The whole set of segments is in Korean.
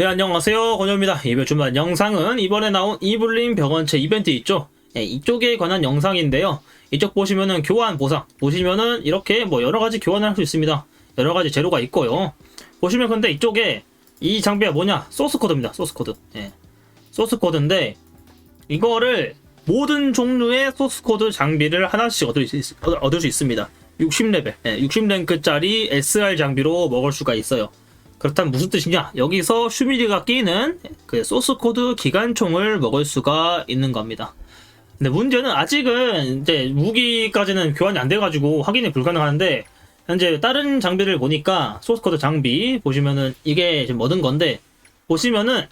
네 안녕하세요. 권효입니다. 이번 주말 영상은 이번에 나온 이블린 병원체 이벤트 있죠? 네, 이쪽에 관한 영상인데요. 이쪽 보시면은 교환 보상 보시면은 이렇게 뭐 여러가지 교환을 할 수 있습니다. 여러가지 재료가 있고요. 보시면 근데 이쪽에 이 장비가 뭐냐? 소스 코드입니다 소스 코드. 예. 소스 코드인데 이거를 모든 종류의 소스 코드 장비를 하나씩 얻을 수, 있, 얻을 수 있습니다. 60레벨. 예, 60랭크짜리 SR 장비로 먹을 수가 있어요 그렇다면 무슨 뜻이냐? 여기서 슈미리가 끼는 그 소스 코드 기관총을 먹을 수가 있는 겁니다. 근데 문제는 아직은 이제 무기까지는 교환이 안 돼가지고 확인이 불가능한데 현재 다른 장비를 보니까 소스 코드 장비 보시면은 이게 지금 얻은 건데 보시면은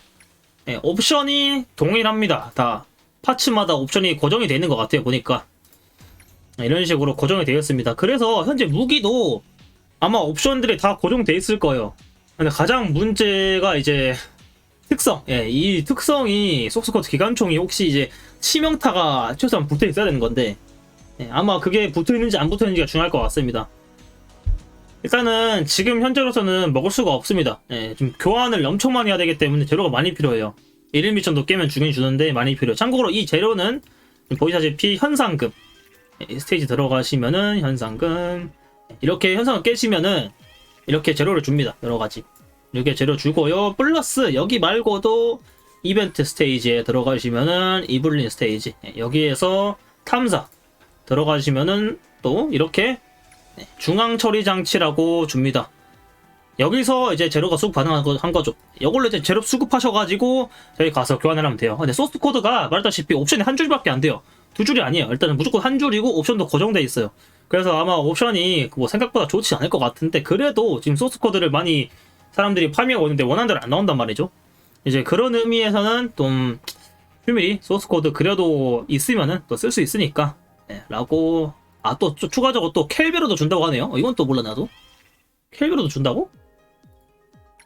예, 옵션이 동일합니다. 다 파츠마다 옵션이 고정이 되어 있는 것 같아요. 보니까 이런 식으로 고정이 되어 있습니다. 그래서 현재 무기도 아마 옵션들이 다 고정돼 있을 거예요. 근데 가장 문제가 이제 특성, 예, 이 특성이 속스코트 기관총이 혹시 이제 치명타가 최소한 붙어 있어야 되는 건데, 예, 아마 그게 붙어 있는지 안 붙어 있는지가 중요할 것 같습니다. 일단은 지금 현재로서는 먹을 수가 없습니다. 예, 좀 교환을 엄청 많이 해야 되기 때문에 재료가 많이 필요해요. 1일 미션도 깨면 주긴 주는데 많이 필요해요. 참고로 이 재료는 보시다시피 현상금, 예, 스테이지 들어가시면은 현상금, 이렇게 현상을 깨시면은 이렇게 재료를 줍니다. 여러 가지. 이렇게 재료 주고요. 플러스 여기 말고도 이벤트 스테이지에 들어가시면은 이블린 스테이지 네, 여기에서 탐사 들어가시면은 또 이렇게 네, 중앙 처리 장치라고 줍니다. 여기서 이제 재료가 수급 가능한 거, 한 거죠. 이걸로 이제 재료 수급하셔가지고 저희 가서 교환을 하면 돼요. 근데 소스 코드가 말했다시피 옵션이 한 줄밖에 안 돼요. 두 줄이 아니에요. 일단은 무조건 한 줄이고 옵션도 고정돼 있어요. 그래서 아마 옵션이 뭐 생각보다 좋지 않을 것 같은데 그래도 지금 소스 코드를 많이 사람들이 파밍하고 있는데 원하는 대로 안 나온단 말이죠. 이제 그런 의미에서는 좀 휴밀이 소스 코드 그래도 있으면은 또 쓸 수 있으니까 네, 라고 아 또 추가적으로 또 켈베로도 준다고 하네요. 어, 이건 또 몰라 나도 켈베로도 준다고?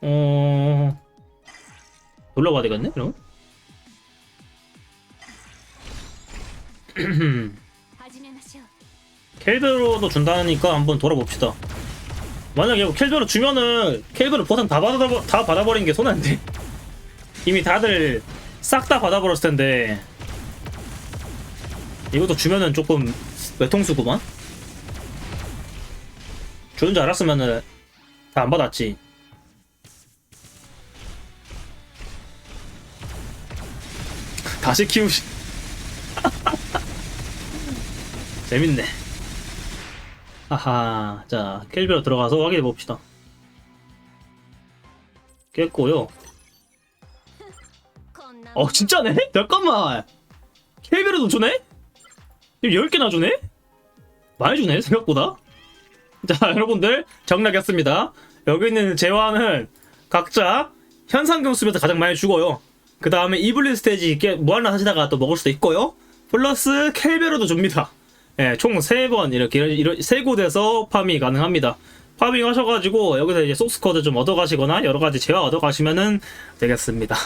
어 놀러봐야 되겠네 그럼. 켈베로도 준다니까 한번 돌아봅시다. 만약에 켈베로 주면은 켈베로 보상 다 받아 다 받아버린 게 손해인데 이미 다들 싹 다 받아버렸을 텐데 이것도 주면은 조금 외통수구만. 주는 줄 알았으면은 다 안 받았지. 다시 키우시. 재밌네. 하하. 자 켈비로 들어가서 확인해 봅시다. 깼고요. 어 진짜네? 잠깐만. 켈비로도 주네? 10개나 주네? 많이 주네 생각보다? 자 여러분들 정리하겠습니다. 여기 있는 재화는 각자 현상금 쓰면서 가장 많이 주고요. 그 다음에 이블린 스테이지 무한나 뭐 하시다가 또 먹을 수도 있고요. 플러스 켈베로도 줍니다. 예, 총 3번 이렇게 세 곳에서 파밍이 가능합니다. 파밍 하셔가지고 여기서 이제 소스 코드 좀 얻어가시거나 여러 가지 재화 얻어가시면은 되겠습니다.